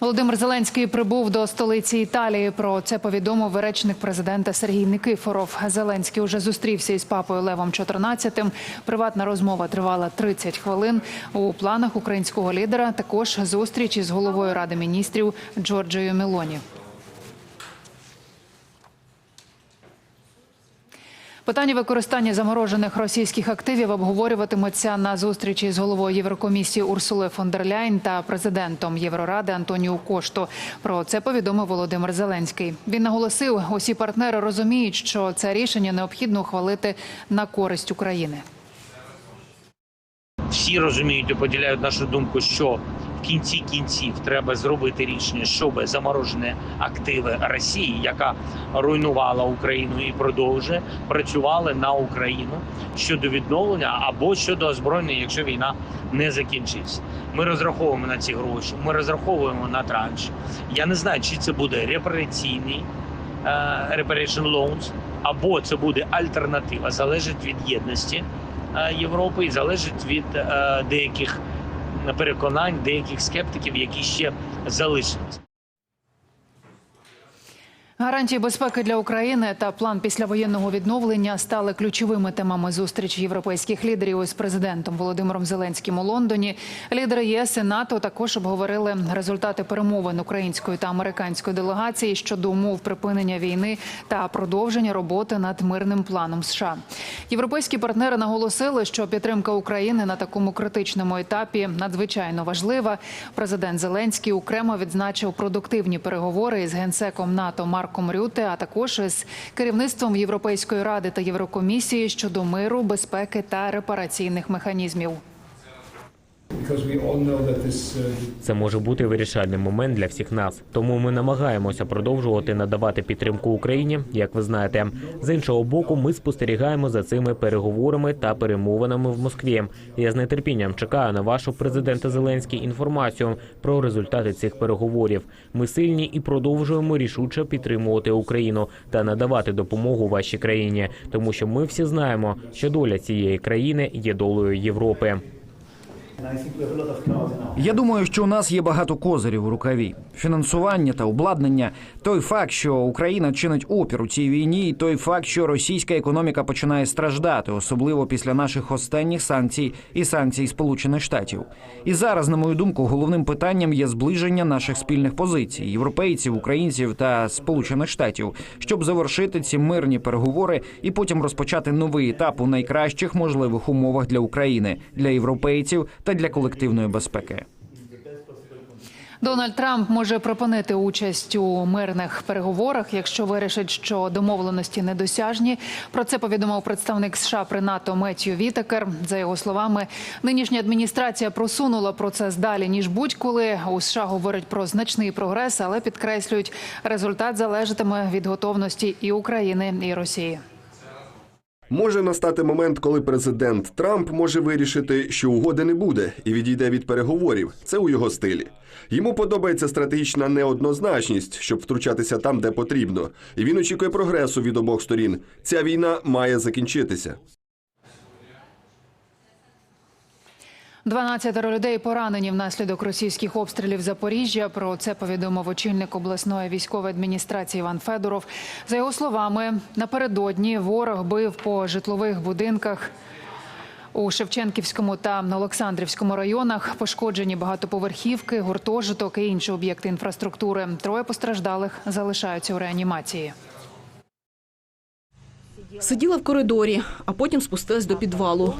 Володимир Зеленський прибув до столиці Італії. Про це повідомив речник президента Сергій Никифоров. Зеленський уже зустрівся із папою Левом XIV. Приватна розмова тривала 30 хвилин. У планах українського лідера також зустріч із головою ради міністрів Джорджією Мелоні. Питання використання заморожених російських активів обговорюватимуться на зустрічі з головою Єврокомісії Урсулою фон дер Ляйн та президентом Євроради Антоніу Кошту. Про це повідомив Володимир Зеленський. Він наголосив, усі партнери розуміють, що це рішення необхідно ухвалити на користь України. всі розуміють і поділяють нашу думку, що в кінці кінців треба зробити рішення, щоб заморожені активи Росії, яка руйнувала Україну і продовжує працювали на Україну щодо відновлення або щодо озброєння, якщо війна не закінчиться. Ми розраховуємо на ці гроші. Ми розраховуємо на транш. Я не знаю, чи це буде репараційний е, reparation loans, або це буде альтернатива. Залежить від єдності е, Європи і залежить від е, деяких переконань, деяких скептиків, які ще залишились. Гарантії безпеки для України та план післявоєнного відновлення стали ключовими темами зустрічі європейських лідерів із президентом Володимиром Зеленським у Лондоні. Лідери ЄС і НАТО також обговорили результати перемовин української та американської делегації щодо умов припинення війни та продовження роботи над мирним планом США. Європейські партнери наголосили, що підтримка України на такому критичному етапі надзвичайно важлива. Президент Зеленський окремо відзначив продуктивні переговори із генсеком НАТО Марком Рюте, а також з керівництвом Європейської ради та Єврокомісії щодо миру, безпеки та репараційних механізмів. Це може бути вирішальний момент для всіх нас. Тому ми намагаємося продовжувати надавати підтримку Україні, як ви знаєте. З іншого боку, ми спостерігаємо за цими переговорами та перемовинами в Москві. Я з нетерпінням чекаю на вашу президента Зеленський інформацію про результати цих переговорів. Ми сильні і продовжуємо рішуче підтримувати Україну та надавати допомогу вашій країні, тому що ми всі знаємо, що доля цієї країни є долею Європи. Я думаю, що у нас є багато козирів у рукаві: фінансування та обладнання. Той факт, що Україна чинить опір у цій війні, і той факт, що російська економіка починає страждати, особливо після наших останніх санкцій і санкцій Сполучених Штатів. І зараз, на мою думку, головним питанням є зближення наших спільних позицій європейців, українців та Сполучених Штатів, щоб завершити ці мирні переговори і потім розпочати новий етап у найкращих можливих умовах для України, для європейців та для колективної безпеки. Дональд Трамп може припинити участь у мирних переговорах, якщо вирішить, що домовленості недосяжні. Про це повідомив представник США при НАТО Меттью Вітекер. За його словами, нинішня адміністрація просунула процес далі ніж будь-коли. У США говорять про значний прогрес, але підкреслюють, результат залежатиме від готовності і України, і Росії. Може настати момент, коли президент Трамп може вирішити, що угоди не буде, і відійде від переговорів. Це у його стилі. Йому подобається стратегічна неоднозначність, щоб втручатися там, де потрібно. І він очікує прогресу від обох сторін. Ця війна має закінчитися. 12 людей поранені внаслідок російських обстрілів Запоріжжя. Про це повідомив очільник обласної військової адміністрації Іван Федоров. За його словами, напередодні ворог бив по житлових будинках. У Шевченківському та Олександрівському районах пошкоджені багатоповерхівки, гуртожиток і інші об'єкти інфраструктури. Троє постраждалих залишаються у реанімації. Сиділа в коридорі, а потім спустилась до підвалу.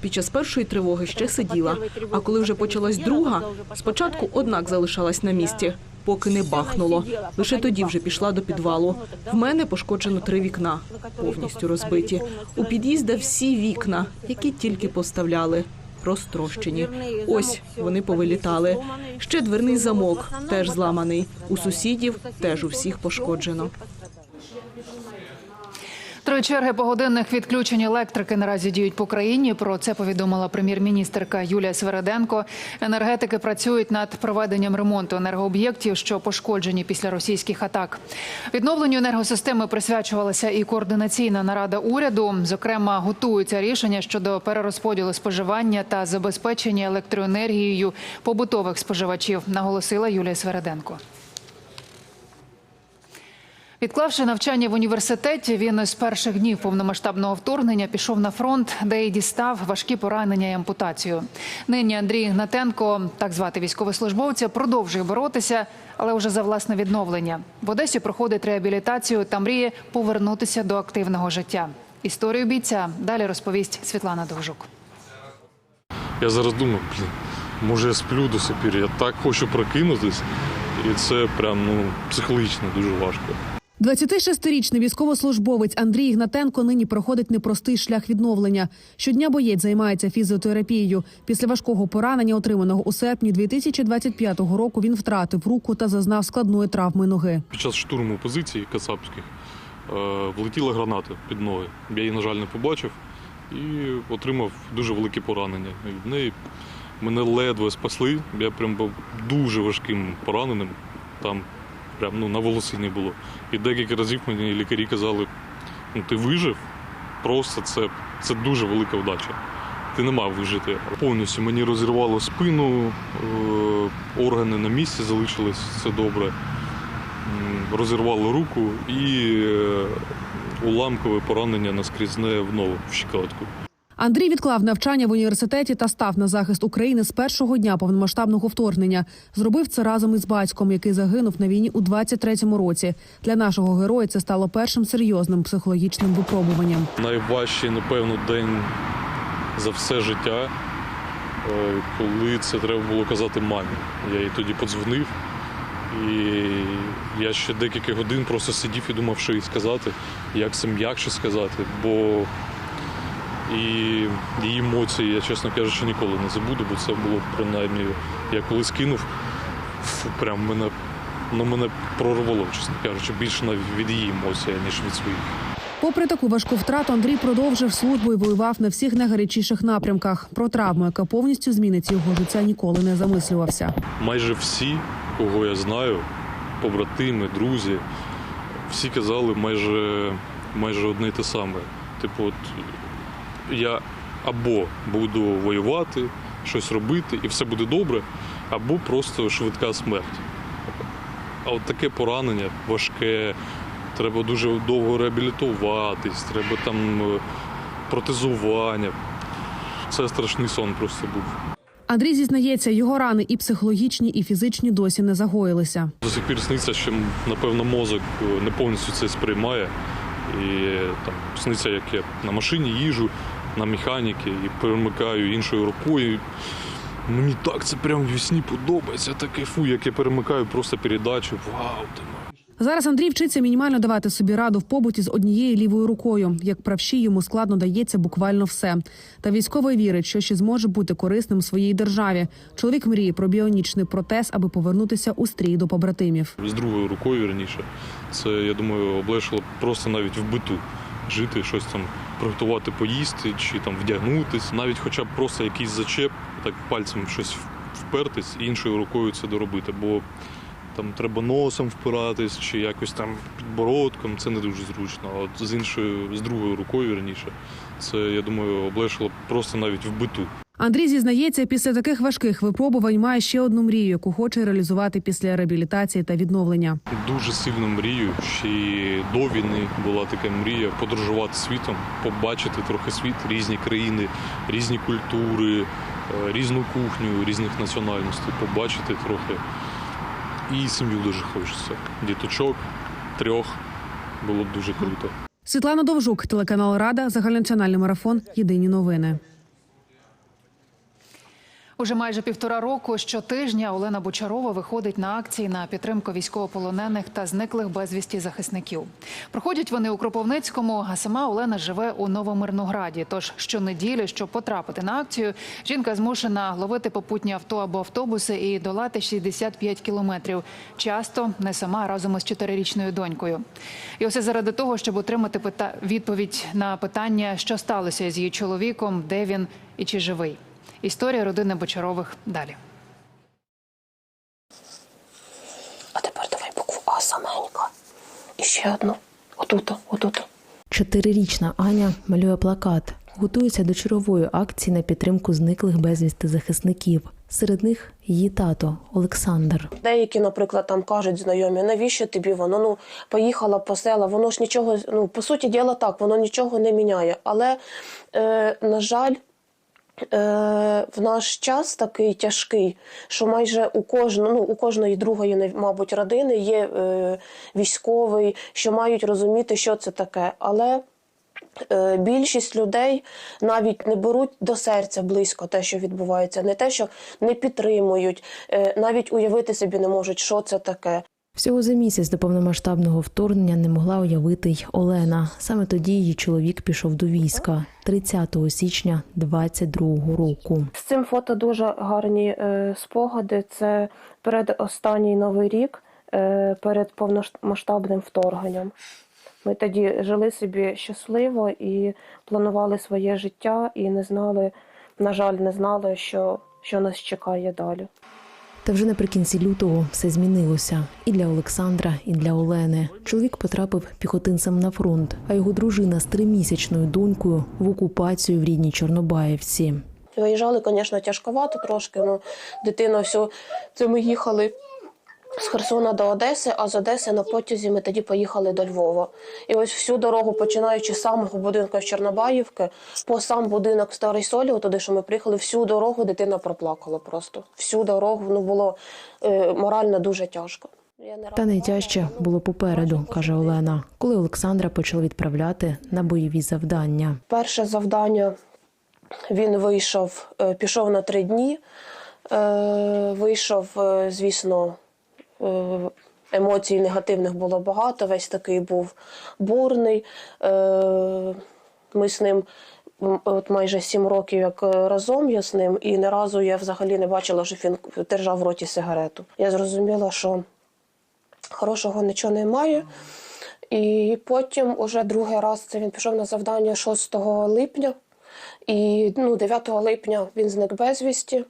Під час першої тривоги ще сиділа. А коли вже почалась друга, спочатку однак залишалась на місці, поки не бахнуло. Лише тоді вже пішла до підвалу. В мене пошкоджено три вікна, повністю розбиті. У під'їзда всі вікна, які тільки поставляли. Розтрощені. Ось вони повилітали. Ще дверний замок теж зламаний. У сусідів теж у всіх пошкоджено. Гострої черги погодинних відключень електрики наразі діють по країні. Про це повідомила прем'єр-міністерка Юлія Свереденко. Енергетики працюють над проведенням ремонту енергооб'єктів, що пошкоджені після російських атак. Відновленню енергосистеми присвячувалася і координаційна нарада уряду. Зокрема, готуються рішення щодо перерозподілу споживання та забезпечення електроенергією побутових споживачів, наголосила Юлія Свереденко. Відклавши навчання в університеті, він з перших днів повномасштабного вторгнення пішов на фронт, де й дістав важкі поранення і ампутацію. Нині Андрій Гнатенко, так звати військовослужбовця, продовжує боротися, але вже за власне відновлення. В Одесі проходить реабілітацію та мріє повернутися до активного життя. Історію бійця далі розповість Світлана Довжук. Я зараз думаю, блін, може я сплю до сих пір, я так хочу прокинутись, і це прям ну, психологічно дуже важко. 26-річний військовослужбовець Андрій Ігнатенко нині проходить непростий шлях відновлення. Щодня боєць займається фізіотерапією. Після важкого поранення, отриманого у серпні 2025 року, він втратив руку та зазнав складної травми ноги. Під час штурму позицій кацапських е, влетіла граната під ноги. Я її, на жаль, не побачив і отримав дуже великі поранення. Від неї мене ледве спасли. Я прям був дуже важким пораненим. Там прям ну, на волосині було. І декілька разів мені лікарі казали, ну ти вижив, просто це, це дуже велика вдача. Ти не мав вижити. Повністю мені розірвало спину, е, органи на місці залишились, все добре. Розірвало руку і е, уламкове поранення наскрізне в ногу, в щиколотку. Андрій відклав навчання в університеті та став на захист України з першого дня повномасштабного вторгнення. Зробив це разом із батьком, який загинув на війні у 23-му році. Для нашого героя це стало першим серйозним психологічним випробуванням. Найважчий, напевно, день за все життя, е, коли це треба було казати мамі. Я їй тоді подзвонив, і я ще декілька годин просто сидів і думав, що їй сказати, як це м'якше сказати, бо і її емоції, я, чесно кажучи, ніколи не забуду, бо це було принаймні, я коли скинув, прям мене, ну, мене прорвало, чесно кажучи, більше навіть від її емоцій, ніж від своїх. Попри таку важку втрату, Андрій продовжив службу і воював на всіх найгарячіших напрямках. Про травму, яка повністю змінить його життя, ніколи не замислювався. майже всі, кого я знаю, побратими, друзі, всі казали майже, майже одне й те саме. Типу, от я або буду воювати, щось робити, і все буде добре, або просто швидка смерть. А от таке поранення важке, треба дуже довго реабілітуватись, треба там е, протезування. Це страшний сон просто був. Андрій зізнається, його рани і психологічні, і фізичні досі не загоїлися. До сих пір сниться, що напевно мозок е, не повністю це сприймає. І е, там сниться, як я на машині їжу, на механіки і перемикаю іншою рукою. Мені так це прям в сні подобається. Я таке фу, як я перемикаю просто передачу. Вау, ти Зараз Андрій вчиться мінімально давати собі раду в побуті з однією лівою рукою. Як правші йому складно дається буквально все. Та військовий вірить, що ще зможе бути корисним своїй державі. Чоловік мріє про біонічний протез, аби повернутися у стрій до побратимів. з другою рукою раніше. Це, я думаю, облегшило просто навіть в биту жити, щось там приготувати поїсти чи там вдягнутись, навіть хоча б просто якийсь зачеп, так пальцем щось впертись і іншою рукою це доробити. Бо там треба носом впиратись чи якось там підбородком, це не дуже зручно. От з іншою, з другою рукою раніше, це, я думаю, облегшило просто навіть в биту. Андрій зізнається, після таких важких випробувань має ще одну мрію, яку хоче реалізувати після реабілітації та відновлення. Дуже сильно мрію. Ще до війни була така мрія подорожувати світом, побачити трохи світ, різні країни, різні культури, е, різну кухню, різних національностей, побачити трохи. І сім'ю дуже хочеться. Діточок, трьох було б дуже круто. Світлана Довжук, телеканал Рада, загальнонаціональний марафон. Єдині новини. Уже майже півтора року щотижня Олена Бочарова виходить на акції на підтримку військовополонених та зниклих безвісті захисників. Проходять вони у Кропивницькому, а сама Олена живе у Новомирнограді. Тож щонеділі, щоб потрапити на акцію, жінка змушена ловити попутні авто або автобуси і долати 65 кілометрів. Часто не сама разом із чотирирічною донькою. І усе заради того, щоб отримати пита- відповідь на питання, що сталося з її чоловіком, де він і чи живий. Історія родини Бочарових далі. А тепер давай букву А саменько. І ще одну. Отут, отут. Чотирирічна Аня малює плакат, готується до чергової акції на підтримку зниклих безвісти захисників. Серед них її тато Олександр. Деякі, наприклад, там кажуть знайомі, навіщо тобі воно? Ну, поїхала по села, воно ж нічого, ну, по суті діла так, воно нічого не міняє. Але, е, на жаль, в наш час такий тяжкий, що майже у кожного, ну, у кожної другої, мабуть, родини є е, військовий, що мають розуміти, що це таке. Але е, більшість людей навіть не беруть до серця близько те, що відбувається, не те, що не підтримують, е, навіть уявити собі не можуть, що це таке. Всього за місяць до повномасштабного вторгнення не могла уявити й Олена. Саме тоді її чоловік пішов до війська 30 січня 22-го року. З цим фото дуже гарні е, спогади. Це передостанній новий рік е, перед повномасштабним вторгненням. Ми тоді жили собі щасливо і планували своє життя, і не знали, на жаль, не знали, що, що нас чекає далі. Та вже наприкінці лютого все змінилося і для Олександра, і для Олени. Чоловік потрапив піхотинцем на фронт, а його дружина з тримісячною донькою в окупацію в рідній Чорнобаївці. Виїжджали, звісно, тяжковато трошки. Ну, дитина все. Це ми їхали з Херсона до Одеси, а з Одеси на потязі ми тоді поїхали до Львова. І ось всю дорогу, починаючи з самого будинку з Чорнобаївки, по сам будинок в Старий Солів, туди, що ми приїхали, всю дорогу дитина проплакала просто. Всю дорогу ну, було е, морально дуже тяжко. Та найтяжче було попереду, каже. Олена, коли Олександра почали відправляти на бойові завдання. Перше завдання він вийшов, е, пішов на три дні. Е, Вийшов, е, звісно, емоцій негативних було багато. Весь такий був бурний. Е, Ми з ним от майже сім років як е, разом я з ним, і не разу я взагалі не бачила, що він держав в роті сигарету. Я зрозуміла, що хорошого нічого немає. І потім, уже другий раз, це він пішов на завдання 6 липня. І ну, 9 липня він зник безвісті.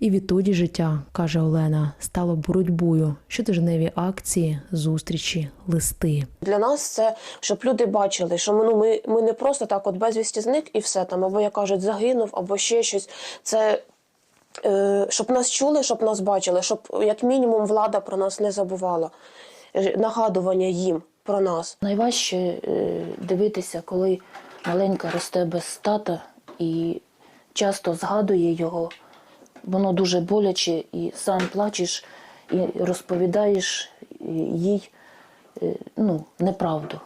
І відтоді життя, каже Олена, стало боротьбою, щотижневі акції, зустрічі, листи. Для нас це, щоб люди бачили, що ми, ну, ми, ми не просто так от безвісті зник і все там, або як кажуть, загинув, або ще щось. Це е, щоб нас чули, щоб нас бачили, щоб як мінімум влада про нас не забувала. Нагадування їм про нас. Найважче е, дивитися, коли маленька росте без тата і часто згадує його. Воно дуже боляче, і сам плачеш і розповідаєш їй е, ну, неправду.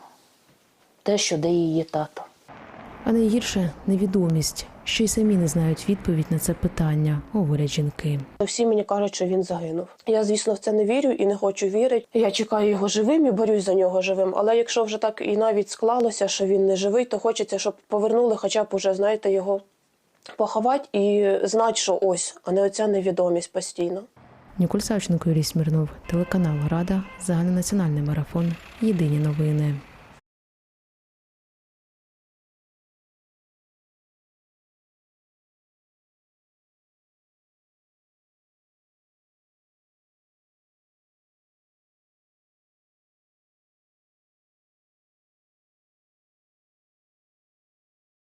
Те, що де її тато. А найгірше невідомість, що й самі не знають відповідь на це питання, говорять жінки. Всі мені кажуть, що він загинув. Я, звісно, в це не вірю і не хочу вірити. Я чекаю його живим і борюсь за нього живим. Але якщо вже так і навіть склалося, що він не живий, то хочеться, щоб повернули, хоча б уже, знаєте, його поховати і знати, що ось, а не оця невідомість постійно. Ніколь Савченко, Юрій Смірнов, телеканал Рада, загальнонаціональний марафон. Єдині новини.